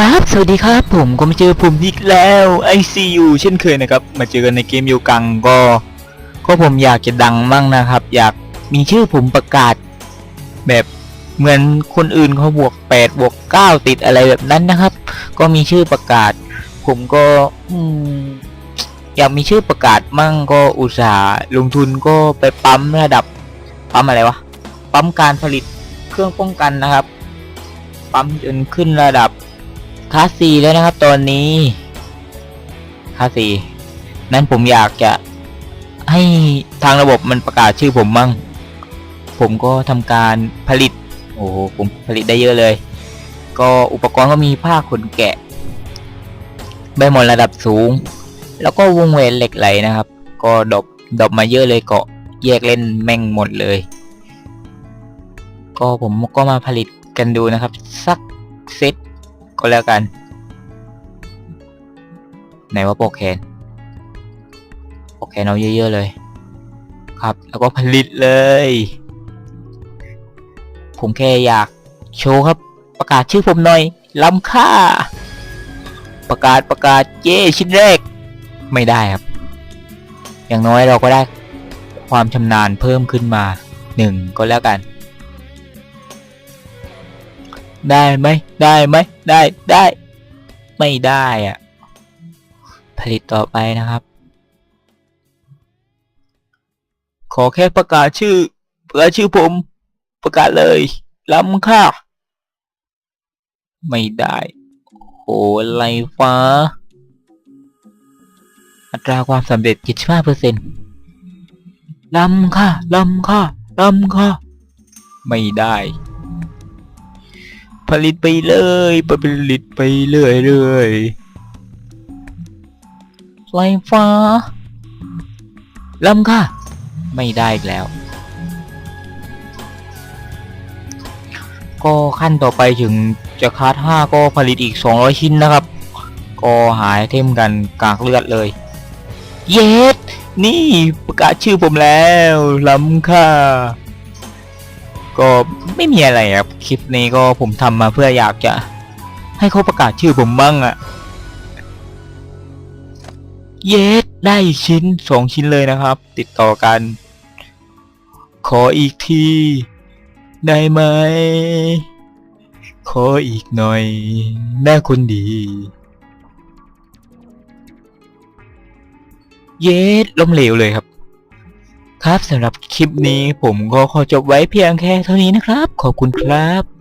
ครับ สวัสดีครับผมก็มาเจอผมอีกแล้ว ICU เช่นเคยนะครับ มาเจอกันในเกมโยกังก็ ก็ผมอยากจะดังมั่งนะครับ อยากมีชื่อผมประกาศ แบบเหมือนคนอื่นเขาบวก8บวก9ติดอะไรแบบนั้นนะครับ ก็มีชื่อประกาศ ผมก็อืมอยากมีชื่อประกาศมั่งก็อุตส่าห์ลงทุนก็ไปปั๊มระดับปั๊มอะไรวะปั๊มการผลิตเครื่องป้องกันนะครับ ปั๊มจนขึ้นระดับ คลาสซีแล้วนะครับตอนนี้คลาสซีนั้นผมอยากจะให้ทางระบบมันประกาศชื่อผมมั่ง ผมก็ทำการผลิต โอ้โห ผมผลิตได้เยอะเลย ก็อุปกรณ์ก็มีผ้าขนแกะ ใบหมอนระดับสูง แล้วก็วงเวนเหล็กไหลนะครับ ก็ดรอปดรอปมาเยอะเลยเกาะแยกเล่นแม่งหมดเลย ก็ผมก็มาผลิตกันดูนะครับ สัก ก็แล้วกัน ไหนว่าโปรแคนโปรแคนเอาเยอะ ๆ เลย ครับ แล้วก็ผลิตเลย ผมแค่อยากโชว์ครับ ประกาศชื่อผมหน่อยล้ำค่า ประกาศประกาศเย้ชิ้นแรก ไม่ได้ครับ อย่างน้อยเราก็ได้ความชำนาญเพิ่มขึ้นมาหนึ่งก็แล้วกัน ได้ไหมได้ไหมได้ได้ ไม่ได้อะผลิตต่อไปนะครับ ขอแค่ประกาศชื่อประกาศชื่อผมประกาศเลยล้ำค่าไม่ได้โหไรฟ้า อัตราความสำเร็จ75เปอร์เซ็นต์ล้ำค่าล้ำค่าล้ำค่าไม่ได้ ผลิตไปเลยผลิตไปเรื่อยเรื่อยไฟฟ้าล้ำค่ะ ไม่ได้อีกแล้ว ก็ขั้นต่อไปถึงจะคาร์ด5ก็ผลิตอีก 200 ชิ้นนะครับ ก็หายเทมกันกากเลือดเลย เยสนี่ประกาศชื่อผมแล้วล้ำค่า ก็ไม่มีอะไรครับคลิปนี้ก็ผมทำมาเพื่ออยากจะ ให้เขาประกาศชื่อผมบ้างอะเยสได้ชิ้นสองชิ้นเลยนะครับ ติดต่อกัน ขออีกที ได้ไหม ขออีกหน่อยแม่คนดี เยสล้มเหลวเลยครับ ครับสำหรับคลิปนี้ผมก็ขอจบไว้เพียงแค่เท่านี้นะครับ ขอบคุณครับ